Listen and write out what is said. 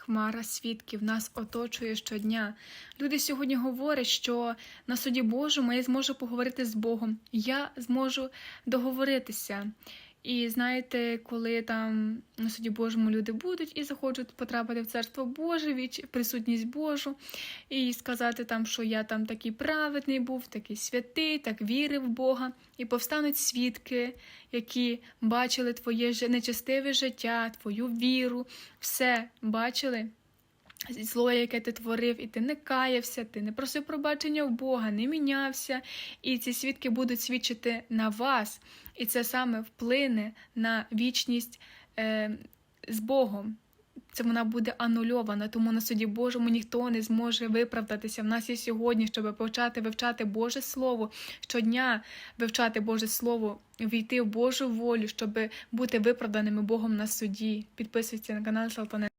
хмара свідків нас оточує щодня. Люди сьогодні говорять, що на суді Божому я зможу поговорити з Богом, я зможу договоритися. І знаєте, коли там на суді Божому люди будуть і захочуть потрапити в царство Боже, відч- присутність Божу, і сказати там, що я там такий праведний був, такий святий, так вірив в Бога, і повстануть свідки, які бачили твоє нечестиве життя, твою віру, все бачили. Зло, яке ти творив, і ти не каявся, ти не просив пробачення в Бога, не мінявся. І ці свідки будуть свідчити на вас, і це саме вплине на вічність е, з Богом. Це вона буде анульована, тому на суді Божому ніхто не зможе виправдатися. В нас є сьогодні, щоб почати вивчати Боже Слово, щодня вивчати Боже Слово, війти в Божу волю, щоб бути виправданими Богом на суді. Підписуйтесь на канал Салтане.